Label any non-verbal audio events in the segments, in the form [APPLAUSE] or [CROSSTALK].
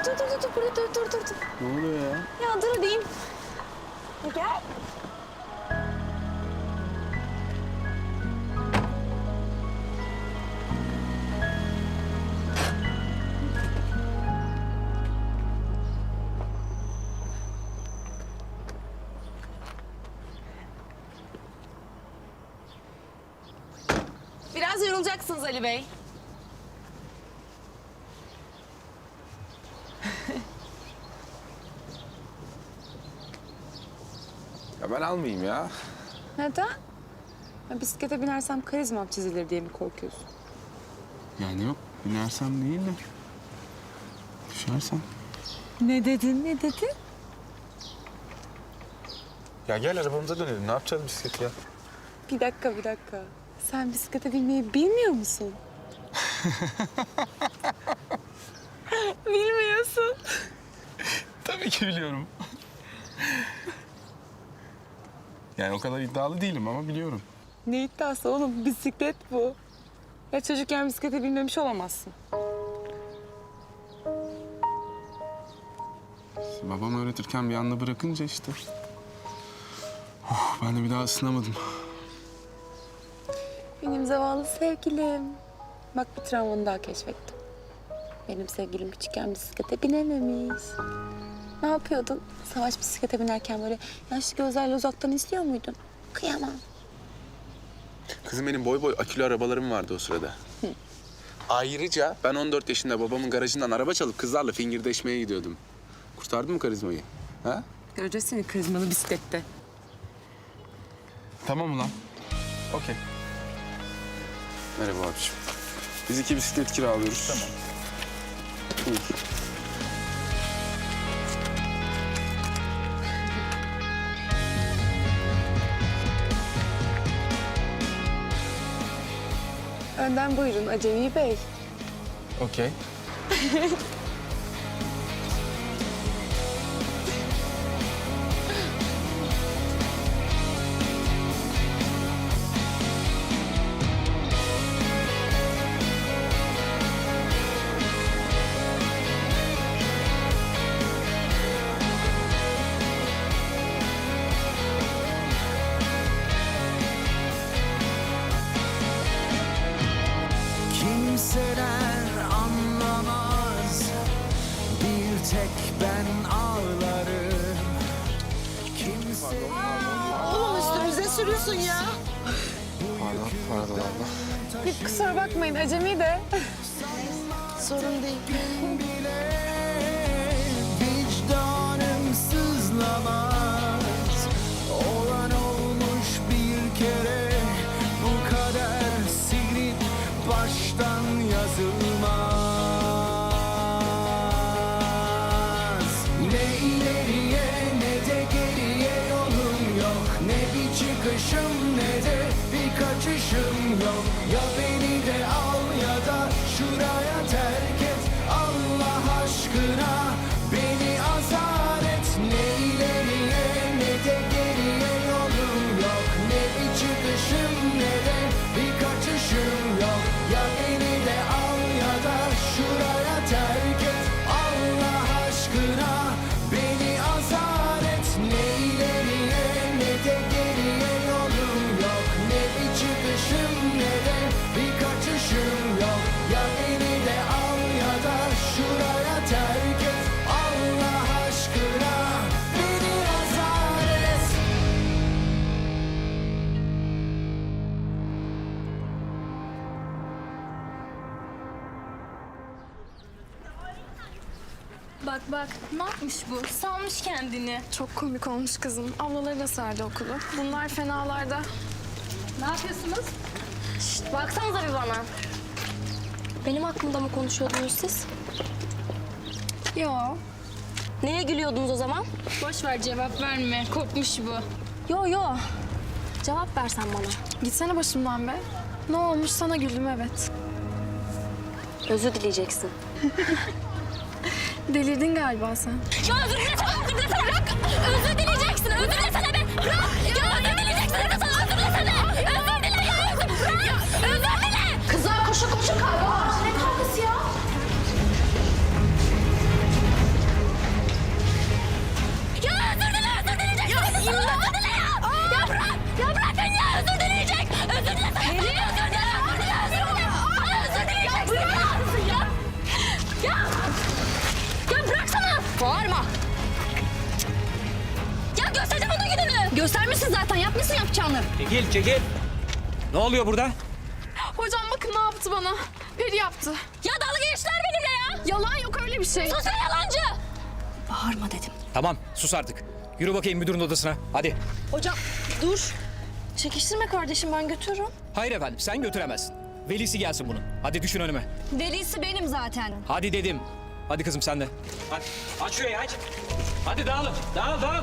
Dur dur dur dur burada dur dur dur. dur. Ne oluyor ya? Ya dur diyeyim. Gel. Biraz yorulacaksınız Ali Bey. Ben almayayım ya. Neden? Ya bisiklete binersem karizmam çizilir diye mi korkuyorsun? Yani yok binersem değil de. Düşersem. Ne dedin, ne dedin? Ya gel arabamıza dönelim. Ne yapacağız bisiklet ya? Bir dakika, bir dakika. Sen bisiklete binmeyi bilmiyor musun? [LAUGHS] Bilmiyorsun. Tabii ki biliyorum. Yani o kadar iddialı değilim ama biliyorum. Ne iddiası oğlum? Bisiklet bu. Ya çocukken bisiklete binmemiş olamazsın. Babam öğretirken bir anda bırakınca işte. Oh, ben de bir daha ısınamadım. Benim zavallı sevgilim. Bak bir travmanı daha keşfettim. Benim sevgilim küçükken bisiklete binememiş. Ne yapıyordun? Savaş bisiklete binerken böyle yaşlı gözlerle uzaktan izliyor muydun? Kıyamam. Kızım benim boy boy akülü arabalarım vardı o sırada. Ayrıca ben 14 yaşında babamın garajından araba çalıp kızlarla fingirdeşmeye gidiyordum. Kurtardın mı karizmayı? Ha? Göreceğiz seni karizmalı bisiklette. Tamam ulan. Okey. Merhaba abiciğim. Biz iki bisiklet kiralıyoruz. Tamam. Buyur. Önden buyurun Acemi Bey. Okey. [LAUGHS] tek ben ağlarım Kimse Oğlum üstümüze sürüyorsun ya. Pardon, pardon abla. Kusura bakmayın Acemi de. Sorun değil. Bak bak ne yapmış bu? Salmış kendini. Çok komik olmuş kızım. Ablaları da sardı okulu. Bunlar fenalarda. Ne yapıyorsunuz? Şşt baksanıza bir bana. Benim hakkımda mı konuşuyordunuz siz? Yo. Neye gülüyordunuz o zaman? Boş ver cevap verme. Korkmuş bu. Yo yo. Cevap versen bana. Gitsene başımdan be. Ne olmuş sana güldüm evet. Özür dileyeceksin. [LAUGHS] Delirdin galiba sen. Ya özür dilesene, özür dilesene bırak. Özür dileyeceksin, özür dilesene be. Bırak. Ya Yapmışsın yapacağını. Çekil çekil. Ne oluyor burada? Hocam bakın ne yaptı bana. Peri yaptı. Ya dalga geçtiler benimle ya. Yalan yok öyle bir şey. Sus be yalancı. Bağırma dedim. Tamam sus artık. Yürü bakayım müdürün odasına. Hadi. Hocam dur. Çekiştirme kardeşim ben götürürüm. Hayır efendim sen götüremezsin. Velisi gelsin bunun. Hadi düşün önüme. Delisi benim zaten. Hadi dedim. Hadi kızım sen de. Hadi aç şurayı aç. Hadi dağılın. Dağıl dağıl.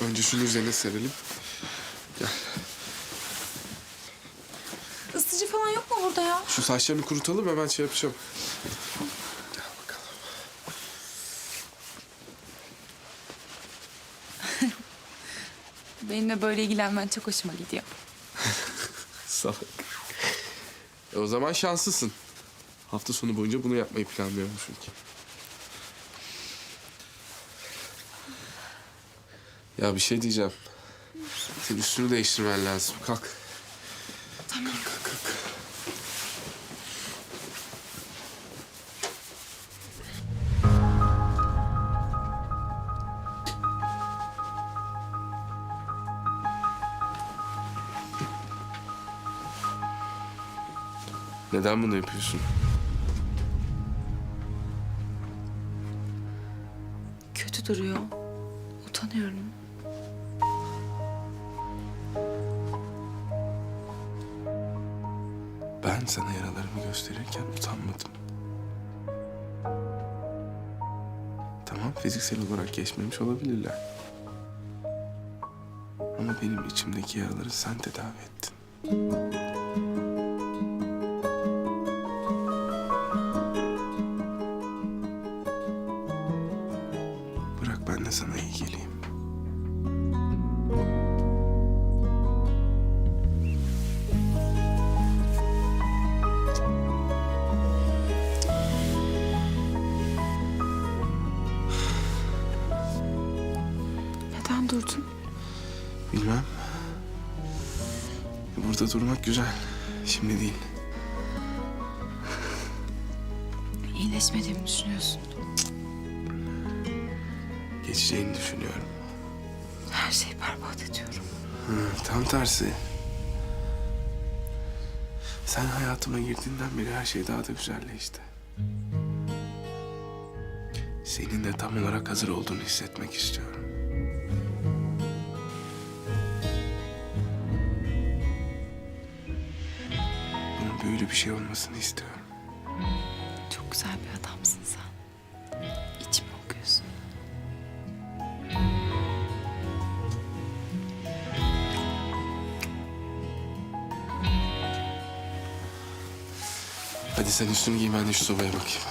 Önce şunu üzerine serelim. Gel. Isıtıcı falan yok mu burada ya? Şu saçlarını kurutalım hemen şey yapacağım. Gel bakalım. [LAUGHS] Benimle böyle ilgilenmen çok hoşuma gidiyor. [LAUGHS] Salak. E o zaman şanslısın. Hafta sonu boyunca bunu yapmayı planlıyorum çünkü. Ya bir şey diyeceğim. Senin üstünü değiştirmen lazım. Kalk. Tamam. Kalk, kalk, kalk. Neden bunu yapıyorsun? Kötü duruyor. Utanıyorum. Sana yaralarımı gösterirken utanmadım. Tamam fiziksel olarak geçmemiş olabilirler. Ama benim içimdeki yaraları sen tedavi ettin. Burada durmak güzel. Şimdi değil. İyileşmediğimi düşünüyorsun. Geçeceğini düşünüyorum. Her şeyi berbat ediyorum. Hı, tam tersi. Sen hayatıma girdiğinden beri her şey daha da güzelleşti. Senin de tam olarak hazır olduğunu hissetmek istiyorum. bir şey olmasını istiyorum. Çok güzel bir adamsın sen. İçimi okuyorsun. Hadi sen üstünü giy ben de şu sobaya bakayım.